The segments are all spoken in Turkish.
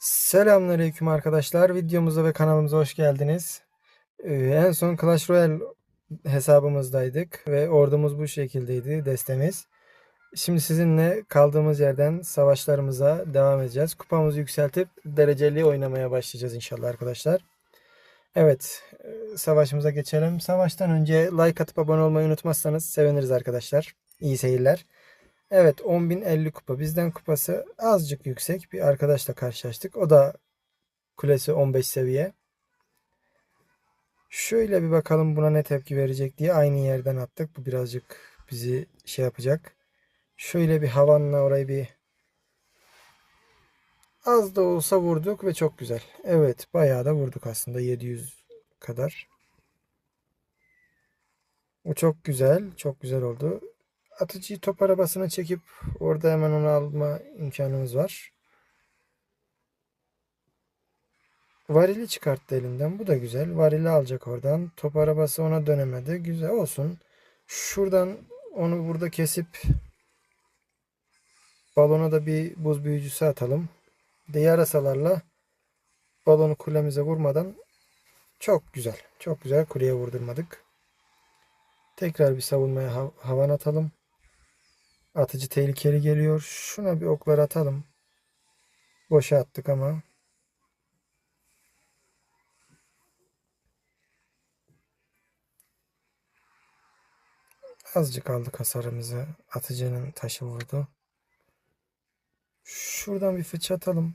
Selamünaleyküm arkadaşlar. Videomuza ve kanalımıza hoş geldiniz. Ee, en son Clash Royale hesabımızdaydık ve ordumuz bu şekildeydi, destemiz. Şimdi sizinle kaldığımız yerden savaşlarımıza devam edeceğiz. Kupamızı yükseltip dereceli oynamaya başlayacağız inşallah arkadaşlar. Evet, e, savaşımıza geçelim. Savaştan önce like atıp abone olmayı unutmazsanız seviniriz arkadaşlar. İyi seyirler. Evet 10.050 kupa. Bizden kupası azıcık yüksek. Bir arkadaşla karşılaştık. O da kulesi 15 seviye. Şöyle bir bakalım buna ne tepki verecek diye aynı yerden attık. Bu birazcık bizi şey yapacak. Şöyle bir havanla orayı bir az da olsa vurduk ve çok güzel. Evet bayağı da vurduk aslında 700 kadar. Bu çok güzel. Çok güzel oldu atıcıyı top arabasına çekip orada hemen onu alma imkanımız var. Varili çıkarttı elinden. Bu da güzel. Varili alacak oradan. Top arabası ona dönemedi. Güzel olsun. Şuradan onu burada kesip balona da bir buz büyücüsü atalım. Bir de yarasalarla balonu kulemize vurmadan çok güzel. Çok güzel kuleye vurdurmadık. Tekrar bir savunmaya hav havan atalım. Atıcı tehlikeli geliyor. Şuna bir oklar atalım. Boşa attık ama. Azıcık aldık hasarımızı. Atıcının taşı vurdu. Şuradan bir fıçı atalım.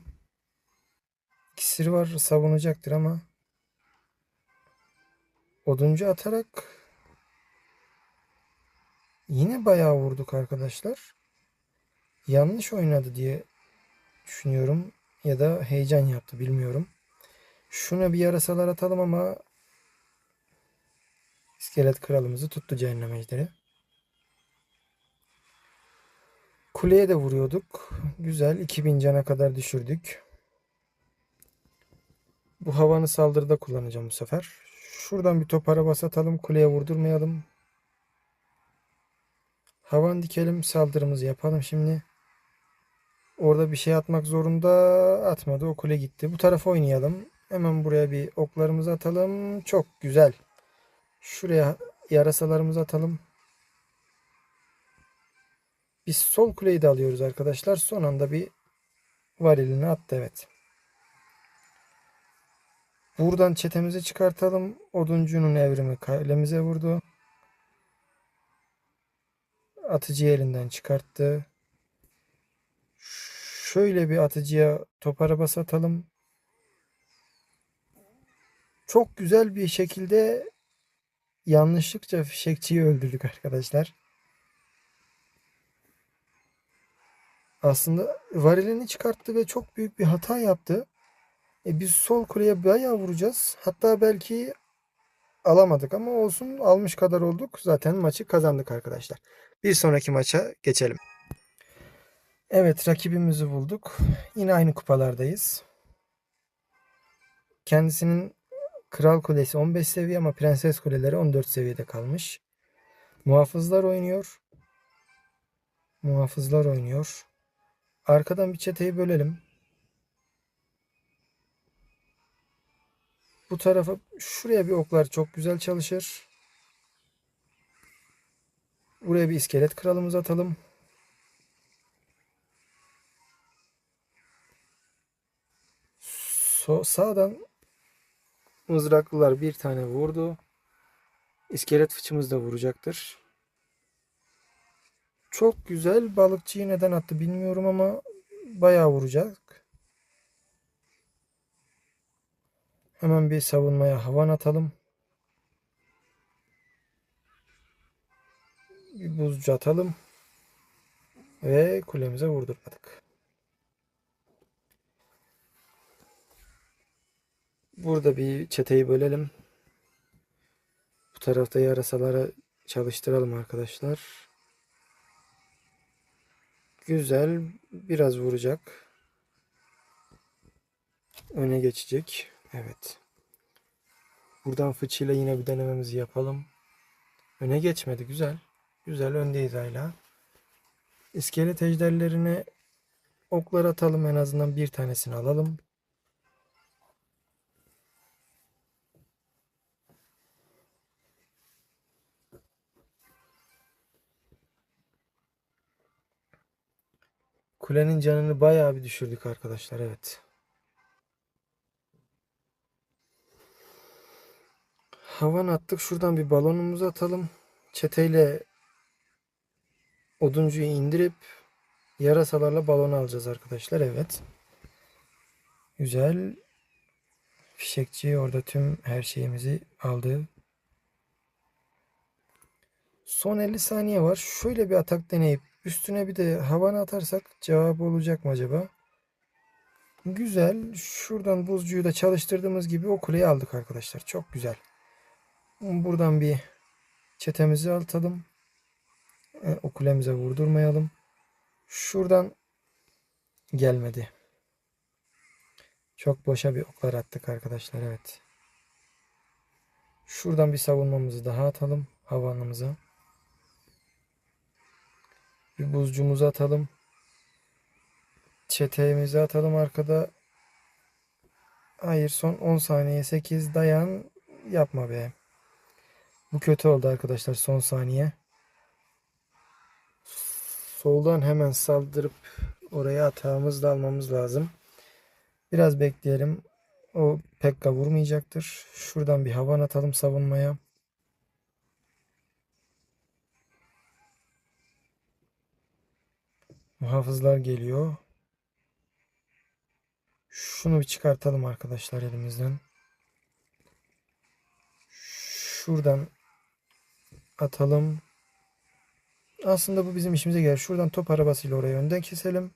İkisiri var savunacaktır ama oduncu atarak Yine bayağı vurduk arkadaşlar. Yanlış oynadı diye düşünüyorum. Ya da heyecan yaptı bilmiyorum. Şuna bir yarasalar atalım ama iskelet kralımızı tuttu cehennem ejderi. Kuleye de vuruyorduk. Güzel. 2000 cana kadar düşürdük. Bu havanı saldırıda kullanacağım bu sefer. Şuradan bir top arabası atalım. Kuleye vurdurmayalım. Havan dikelim saldırımızı yapalım şimdi. Orada bir şey atmak zorunda atmadı. O kule gitti. Bu tarafa oynayalım. Hemen buraya bir oklarımızı atalım. Çok güzel. Şuraya yarasalarımızı atalım. Biz sol kuleyi de alıyoruz arkadaşlar. Son anda bir varilini attı evet. Buradan çetemizi çıkartalım. Oduncunun evrimi kalemize vurdu. Atıcıyı elinden çıkarttı. Şöyle bir atıcıya top arabası atalım. Çok güzel bir şekilde yanlışlıkla fişekçiyi öldürdük arkadaşlar. Aslında varilini çıkarttı ve çok büyük bir hata yaptı. E biz sol kuleye bayağı vuracağız. Hatta belki alamadık ama olsun almış kadar olduk. Zaten maçı kazandık arkadaşlar. Bir sonraki maça geçelim. Evet rakibimizi bulduk. Yine aynı kupalardayız. Kendisinin Kral Kulesi 15 seviye ama Prenses Kuleleri 14 seviyede kalmış. Muhafızlar oynuyor. Muhafızlar oynuyor. Arkadan bir çeteyi bölelim. Bu tarafa şuraya bir oklar çok güzel çalışır. Buraya bir iskelet kralımızı atalım. So sağdan mızraklılar bir tane vurdu. İskelet fıçımız da vuracaktır. Çok güzel. Balıkçıyı neden attı bilmiyorum ama bayağı vuracak. Hemen bir savunmaya havan atalım. Bir buzcu atalım. Ve kulemize vurdurmadık. Burada bir çeteyi bölelim. Bu tarafta yarasaları çalıştıralım arkadaşlar. Güzel. Biraz vuracak. Öne geçecek. Evet. Buradan fıçıyla yine bir denememizi yapalım. Öne geçmedi. Güzel. Güzel öndeyiz hala. İskelet ejderlerine oklar atalım. En azından bir tanesini alalım. Kulenin canını bayağı bir düşürdük arkadaşlar. Evet. Havan attık. Şuradan bir balonumuzu atalım. Çeteyle oduncuyu indirip yarasalarla balonu alacağız arkadaşlar. Evet. Güzel. Fişekçi orada tüm her şeyimizi aldı. Son 50 saniye var. Şöyle bir atak deneyip üstüne bir de havanı atarsak cevabı olacak mı acaba? Güzel. Şuradan buzcuyu da çalıştırdığımız gibi o kuleyi aldık arkadaşlar. Çok güzel. Buradan bir çetemizi atalım. E, O vurdurmayalım. Şuradan gelmedi. Çok boşa bir oklar attık arkadaşlar. Evet. Şuradan bir savunmamızı daha atalım. Havanımıza. Bir buzcumuzu atalım. Çeteğimizi atalım arkada. Hayır son 10 saniye 8 dayan. Yapma be. Bu kötü oldu arkadaşlar son saniye. Soldan hemen saldırıp oraya atağımızı da almamız lazım. Biraz bekleyelim. O Pekka vurmayacaktır. Şuradan bir havan atalım savunmaya. Muhafızlar geliyor. Şunu bir çıkartalım arkadaşlar elimizden. Şuradan atalım. Aslında bu bizim işimize gelir. Şuradan top arabasıyla orayı önden keselim.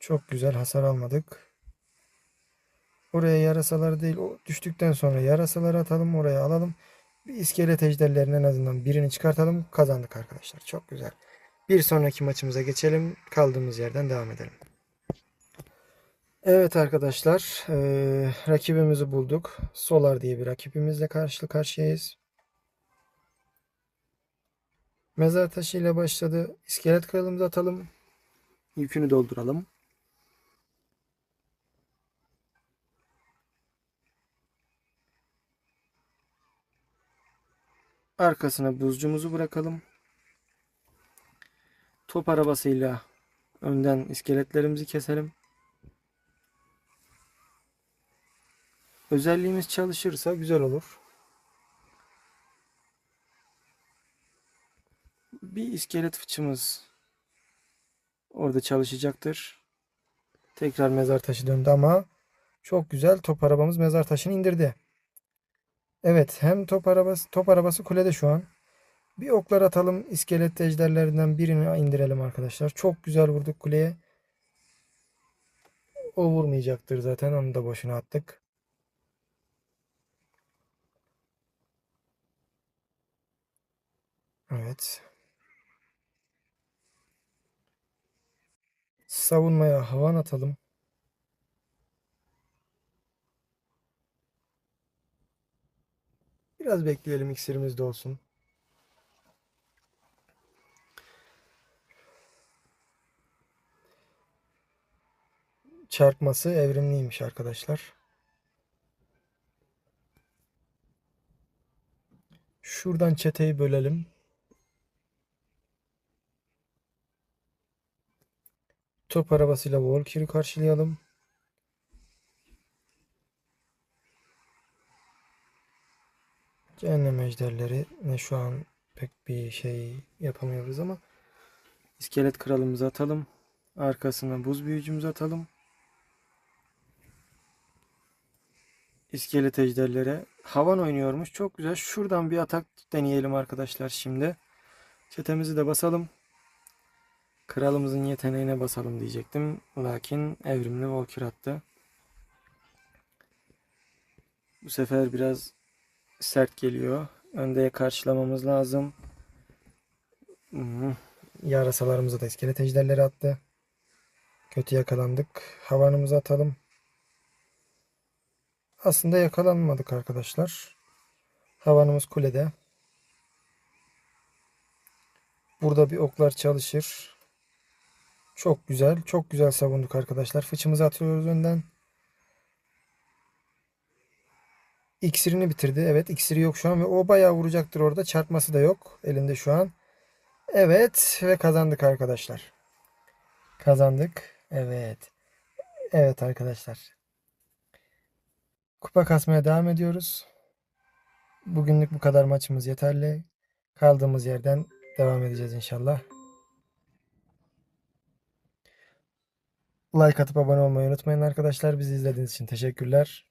Çok güzel hasar almadık. Oraya yarasalar değil, o düştükten sonra yarasaları atalım, oraya alalım. Bir iskelet ejderlerinin en azından birini çıkartalım. Kazandık arkadaşlar. Çok güzel. Bir sonraki maçımıza geçelim. Kaldığımız yerden devam edelim. Evet arkadaşlar, eee, rakibimizi bulduk. Solar diye bir rakibimizle karşı karşıyayız. Mezar taşı ile başladı. İskelet kralımızı atalım. Yükünü dolduralım. Arkasına buzcumuzu bırakalım. Top arabasıyla önden iskeletlerimizi keselim. Özelliğimiz çalışırsa güzel olur. Bir iskelet fıçımız orada çalışacaktır. Tekrar mezar taşı döndü ama çok güzel top arabamız mezar taşını indirdi. Evet hem top arabası top arabası kulede şu an. Bir oklar atalım iskelet ejderlerinden birini indirelim arkadaşlar. Çok güzel vurduk kuleye. O vurmayacaktır zaten onu da boşuna attık. Evet. Savunmaya havan atalım. Biraz bekleyelim iksirimiz de olsun. Çarpması evrimliymiş arkadaşlar. Şuradan çeteyi bölelim. Top arabasıyla Volkir'i karşılayalım. Cehennem ejderleri ne şu an pek bir şey yapamıyoruz ama iskelet kralımızı atalım. Arkasına buz büyücümüzü atalım. İskelet ejderlere havan oynuyormuş. Çok güzel. Şuradan bir atak deneyelim arkadaşlar şimdi. Çetemizi de basalım. Kralımızın yeteneğine basalım diyecektim. Lakin evrimli Volkir attı. Bu sefer biraz sert geliyor. Önde karşılamamız lazım. Hmm. Yarasalarımıza da iskelet ejderleri attı. Kötü yakalandık. Havanımızı atalım. Aslında yakalanmadık arkadaşlar. Havanımız kulede. Burada bir oklar çalışır. Çok güzel. Çok güzel savunduk arkadaşlar. Fıçımızı atıyoruz önden. İksirini bitirdi. Evet iksiri yok şu an ve o bayağı vuracaktır orada. Çarpması da yok elinde şu an. Evet ve kazandık arkadaşlar. Kazandık. Evet. Evet arkadaşlar. Kupa kasmaya devam ediyoruz. Bugünlük bu kadar maçımız yeterli. Kaldığımız yerden devam edeceğiz inşallah. Like atıp abone olmayı unutmayın arkadaşlar. Bizi izlediğiniz için teşekkürler.